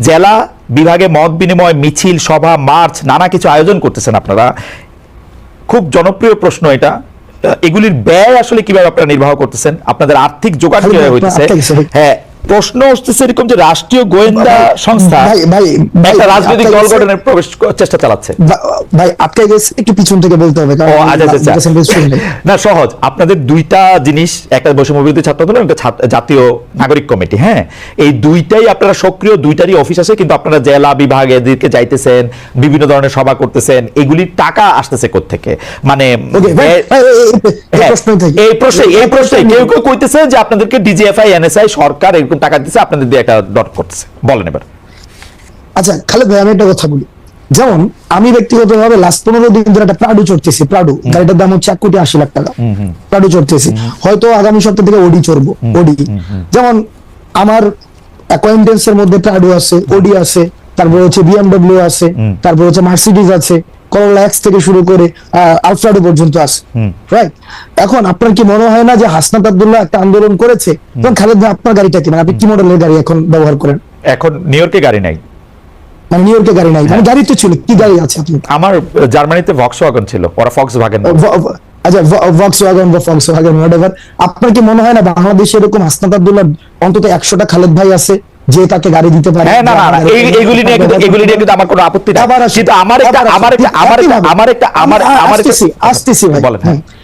জেলা বিভাগে মত বিনিময় মিছিল সভা মার্চ নানা কিছু আয়োজন করতেছেন আপনারা। খুব জনপ্রিয় প্রশ্ন এটা। এগুলির ব্যয় আসলে কীভাবে আপনারা নির্বাহ করতেছেন? আপনাদের আর্থিক যোগাযোগ কীভাবে হইতেছে? হ্যাঁ প্রশ্ন হচ্ছে এরকম যে রাষ্ট্রীয় গোয়েন্দা সংস্থা ভাই, ভাই, একটা রাজনৈতিক দল গঠনের প্রবেশ চেষ্টা চালাচ্ছে। ভাই আটকে গেছে একটু পিছন থেকে বলতে হবে কারণ আচ্ছা আচ্ছা, আচ্ছা। না সহজ। আপনাদের দুইটা জিনিস একটা বৈষম্য বিরোধী ছাত্র আন্দোলন একটা জাতীয় নাগরিক কমিটি হ্যাঁ? এই দুইটাই আপনারা সক্রিয় দুইটারই অফিস আছে কিন্তু আপনারা জেলা বিভাগ এদিকে যাইতেছেন বিভিন্ন ধরনের সভা করতেছেন এগুলির টাকা আসতেছে থেকে মানে এই- এই হ্যাঁ। এই প্রশ্নে এই প্রশ্নে কেউ। কেউ কইতেছে যে আপনাদেরকে ডিজিএফআই এনএসআই সরকার এরকম টাকা দিচ্ছে আপনাদের দিয়ে একটা ডট করতেছে। বলেন এবার। আচ্ছা খালেদ ভাই আমি একটা কথা বলি। যেমন আমি ব্যক্তিগতভাবে লাস্ট পনেরো দিন ধরে একটা প্রাডু চড়তেছি প্রাডু গাড়িটার দাম হচ্ছে এক কোটি আশি লাখ টাকা। প্রাডু চড়তেছি। হয়তো আগামী সপ্তাহ থেকে ওডি চড়বো ওডি যেমন আমার অ্যাকোয়েন্টেন্স এর মধ্যে প্রাডু আছে ওডি আছে তারপর হচ্ছে বিএমডব্লিউ আছে তারপর হচ্ছে মার্সিডিজ আছে। করোলা এক্স থেকে শুরু করে আলফ্রাডো পর্যন্ত আছে রাইট এখন আপনার কি মনে হয় না যে হাসনাত আব্দুল্লাহ একটা আন্দোলন করেছে? এবং খালেদ ভাই আপনার গাড়িটা কি? মানে আপনি কি মডেলের গাড়ি এখন ব্যবহার করেন? এখন নিউ ইয়র্কে গাড়ি নাই। মানে নিউ ইয়র্কে গাড়ি নাই। মানে গাড়ি তো ছিল কি গাড়ি আছে আপনি আমার জার্মানিতে ভক্স ওয়াগন ছিল ওরা ফক্স ভাগেন ভ- ভ- আচ্ছা ভক্স ওয়াগন বা ফক্স ওয়াগন হোয়াটএভার আপনার কি মনে হয় না বাংলাদেশে এরকম হাসনাত আব্দুল্লাহ অন্তত একশোটা খালেদ ভাই আছে? যে তাকে গাড়ি দিতে পারে হ্যাঁ না না এইগুলি নিয়ে কিন্তু এগুলি নিয়ে কিন্তু আমার কোনো আপত্তি নাই কিন্তু আমার একটা। আমার একটা আমার একটা। আমার একটা আমার আসতেছি, আসতেছি বলেন হ্যাঁ।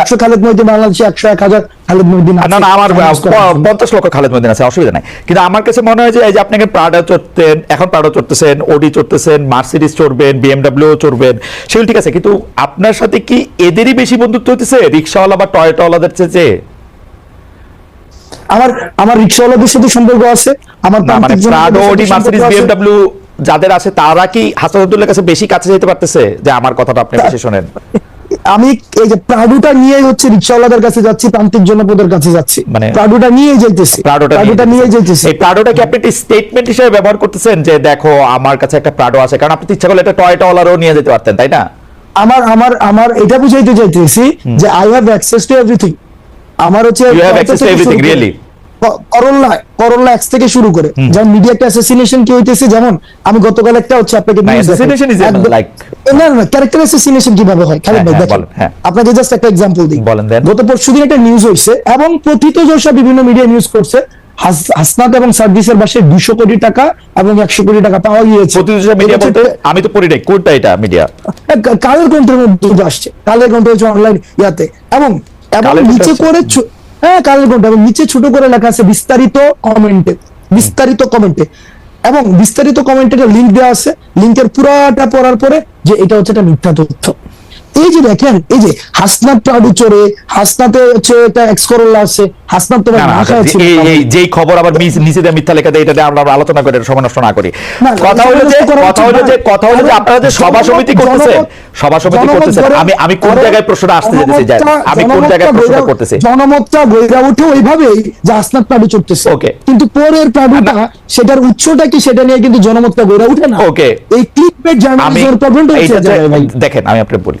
একশো খালেদ মহিউদ্দিন বাংলাদেশে একশো এক হাজার খালেদ মহিউদ্দিন না না আমার। পঞ্চাশ লক্ষ খালেদ মদিন আছে অসুবিধা নাই। কিন্তু আমার কাছে মনে হয় যে এই যে আপনাকে প্রাডা চড়তেন এখন প্রাডা চড়তেছেন ওডি চড়তেছেন মার্সিডিজ চড়বেন বিএমডাব্লিউ চড়বেন সেগুলো ঠিক আছে কিন্তু আপনার সাথে কি এদেরই বেশি বন্ধুত্ব হইতেছে? রিক্সাওয়ালা বা টয়টাওয়ালাদের চেয়ে আমার আমার রিক্সাওয়ালাদের সাথে সম্পর্ক আছে আমার প্রাডো ওডি আছে। বিএমডাব্লিউ যাদের আছে তারা কি হাসান আব্দুল্লাহ কাছে বেশি কাছে যেতে পারতেছে? যে আমার কথাটা আপনি বেশি শোনেন। আমি এই যে প্রাডুটা নিয়ে হচ্ছে রিক্সাওয়ালাদের কাছে যাচ্ছি প্রান্তিক জনপদের কাছে যাচ্ছি। মানে- প্রাডুটা নিয়ে যাইতেছি। প্রাডুটা নিয়ে যাইতেছি। এই প্রাডোটা কি আপনি স্টেটমেন্ট হিসেবে ব্যবহার করতেছেন যে দেখো আমার কাছে একটা প্রাডো আছে? কারণ আপনি ইচ্ছা করলে একটা টয়টাওয়ালারও নিয়ে যেতে পারতেন তাই না? আমার আমার আমার এটা বুঝাইতে চাইতেছি যে I have access to everything আমার হচ্ছে থেকে everything, শুরু করে- really? ক- করোলা করোলা এক্স থেকে শুরু করে। যেমন মিডিয়া একটা অ্যাসাসিনেশন কি হইতেছে যেমন আমি গতকাল একটা হচ্ছে আপনাকে news না না ক্যারেক্টার অ্যাসাসিনেশন কীভাবে হয়? খালেদ হ্যাঁ, ভাই হ্যাঁ, দেখেন। আপনাকে জাস্ট একটা এক্সাম্পল দিই। গত পরশুদিন একটা নিউজ হইছে এবং প্রথিত যশা বিভিন্ন মিডিয়া নিউজ করছে। হাসনাত এবং সার্ভিসের বাসে দুশো কোটি টাকা এবং একশো কোটি টাকা পাওয়া গিয়েছে। প্রতিদিন মিডিয়া এটা বলতে হচ্ছে- আমি তো পড়ি নাই কোনটা এটা মিডিয়া কালের মধ্যে আসছে। কালের হচ্ছে অনলাইন ইয়াতে। এবং নিচে? করে হ্যাঁ কালের কণ্ঠ। এবং নিচে ছোট করে লেখা আছে বিস্তারিত কমেন্টে বিস্তারিত কমেন্টে এবং বিস্তারিত কমেন্টের লিঙ্ক দেওয়া আছে। লিঙ্কের পুরাটা পড়ার পরে যে এটা হচ্ছে একটা মিথ্যা তথ্য। এই যে দেখেন এই যে হাসনাত প্রাডু চড়ে হাসনাতে হচ্ছে করোলা আছে হাসনাত তোমার না, ছিল এই এই যেই খবর আবার নিচে দিয়ে মিথ্যা লেখা দেয় এটা আমরা আলোচনা করে সময় নষ্ট না করি। কথা হলো যে কথা হলো যে কথা হলো যে আপনারা যে সভা সমিতি করতেছেন সভা সমিতি করতেছেন আমি আমি কোন জায়গায় প্রশ্নটা আসতে যেতেছি যাই আমি কোন জায়গায় প্রশ্নটা করতেছি? জনমতটা গইরা উঠে ওইভাবেই যে আসনাত প্রাডু চড়তেছে। Okay. কিন্তু পরের প্রাডুটা সেটার উৎসটা কি সেটা নিয়ে কিন্তু জনমতটা গইরা উঠে না? Okay. এই ক্লিক বেট জার্নালিজমের প্রবলেমটা হচ্ছে দেখেন আমি আপনাকে বলি।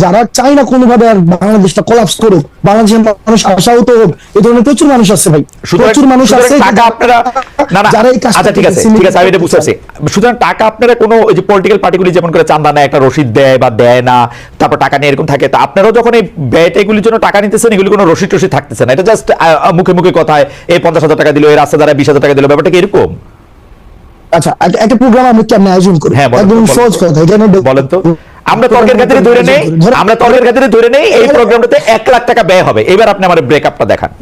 যারা চায় না কোনোভাবে আর বাংলাদেশটা কোলাপস করুক বাংলাদেশের মানুষ আশাহত হোক এই ধরনের প্রচুর মানুষ আছে ভাই। প্রচুর মানুষ আছে টাকা আপনারা না না। যারা এই কাজটা আচ্ছা ঠিক আছে ঠিক আছে আমি এটা বুঝতে পারছি সুতরাং টাকা আপনারা কোনো ওই যে পলিটিক্যাল পার্টিগুলি যেমন করে চান্দা নেয় একটা রসিদ দেয় বা দেয় না তারপর টাকা নিয়ে এরকম থাকে তা আপনারাও যখন এই জন্য টাকা নিতেছেন এগুলি কোনো রসিদ টসিদ থাকতেছে না। এটা জাস্ট মুখে মুখে কথায় এই পঞ্চাশ হাজার টাকা দিল এই রাস্তা দ্বারা বিশ হাজার টাকা দিল ব্যাপারটা কি এরকম? আচ্ছা একটা- প্রোগ্রাম আমি কেমন আয়োজন করি? হ্যাঁ একদম সহজ কথা এখানে বলেন তো। আমরা তর্কের খাতিরে ধরে নেই। আমরা তর্কের খাতিরে ধরে নেই এই প্রোগ্রামটাতে এক লাখ টাকা ব্যয় হবে। এবার আপনি আমার ব্রেকআপটা দেখান।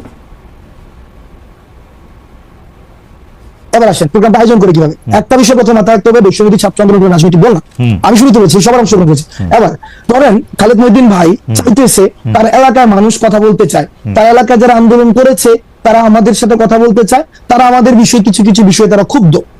এবার আসেন প্রোগ্রামটা আয়োজন করে কীভাবে? একটা বিষয় প্রথম মাথায় রাখতে হবে বিশ্ববিধি ছাত্র আন্দোলন রাজনীতি বললাম আমি সবার অংশগ্রহণ করেছে। এবার ধরেন খালেদ মহিদ্দিন ভাই চাইতেছে তার এলাকার মানুষ কথা বলতে চায়। তার এলাকায় যারা আন্দোলন করেছে তারা আমাদের সাথে কথা বলতে চায়। তারা আমাদের বিষয়ে কিছু কিছু বিষয়ে তারা ক্ষুব্ধ।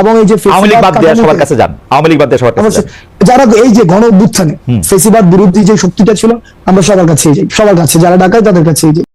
এবং এই যে আওয়ামী লীগ বাদ দেওয়া সবার কাছে যান। আওয়ামী লীগ বাদ দেওয়া সবার কাছে যারা এই যে গণ অভ্যুত্থানে ফেসিবাদ বিরোধী যে শক্তিটা ছিল আমরা সবার কাছেই যাই। সবার কাছে যারা ডাকায় তাদের কাছে যাই।